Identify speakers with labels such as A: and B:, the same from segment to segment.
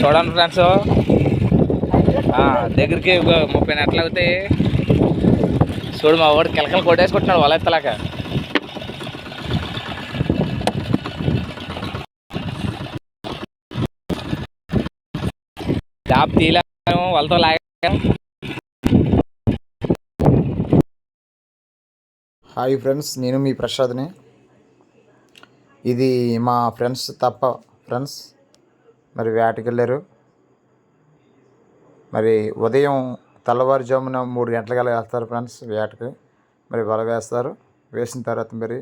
A: చూడండి ఫ్రెండ్స్ దగ్గరికి ముప్పై నెట్లు అవుతాయి చూడు మా వాడు కిలకలు కొట్టేసుకుంటున్నాడు వాళ్ళ ఎత్తలాక జాబ్ తీయలేము వాళ్ళతో లాగాము
B: హాయ్ ఫ్రెండ్స్ నేను మీ ప్రసాద్ని. ఇది మా ఫ్రెండ్స్ తప్ప ఫ్రెండ్స్ మరి వేటకెళ్ళారు. మరి ఉదయం తెల్లవారుజామున మూడు గంటలకల్లా వేస్తారు ఫ్రెండ్స్ వేటకి. మరి వల వేస్తారు. వేసిన తర్వాత మరి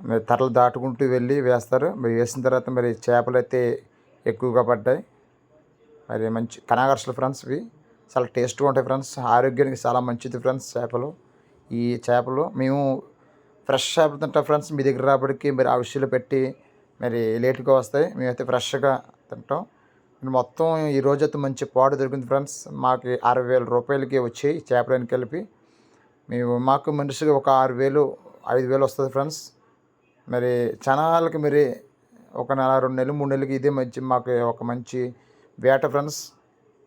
B: మరి తరలు దాటుకుంటూ వెళ్ళి వేస్తారు. మరి వేసిన తర్వాత మరి చేపలు అయితే ఎక్కువగా పడ్డాయి. మరి మంచి కనాగర్షలు ఫ్రెండ్స్ ఇవి. చాలా టేస్ట్గా ఉంటాయి ఫ్రెండ్స్. ఆరోగ్యానికి చాలా మంచిది ఫ్రెండ్స్ చేపలు. ఈ చేపలు మేము ఫ్రెష్ చేపలు తింటాం ఫ్రెండ్స్. మీ దగ్గర రాబడికి మరి ఆ విషయంలో పెట్టి మరి లేట్గా వస్తాయి. మేమైతే ఫ్రెష్గా తింటాం. మొత్తం ఈ రోజైతే మంచి పాడు దొరికింది ఫ్రెండ్స్. మాకు అరవై వేల రూపాయలకి వచ్చాయి చేపలని కలిపి. మేము మాకు మనిషికి ఒక ఆరు వేలు ఐదు వేలు వస్తుంది ఫ్రెండ్స్. మరి జనాలకి మరి ఒక నెల రెండు నెలలు మూడు నెలలకి ఇదే మంచి మాకు ఒక మంచి వేట ఫ్రెండ్స్.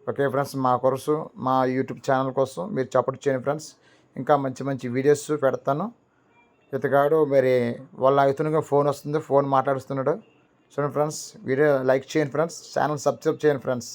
B: ఓకే ఫ్రెండ్స్ మా కొరసు మా యూట్యూబ్ ఛానల్ కోసం మీరు సపోర్ట్ చేయండి ఫ్రెండ్స్. ఇంకా మంచి మంచి వీడియోస్ పెడతాను. ఇతగాడు మరి వాళ్ళ అవుతుండగా ఫోన్ వస్తుంది ఫోన్ మాట్లాడుస్తున్నాడు. చూడండి ఫ్రెండ్స్ వీడియో లైక్ చేయండి ఫ్రెండ్స్ ఛానల్ సబ్స్క్రైబ్ చేయండి ఫ్రెండ్స్.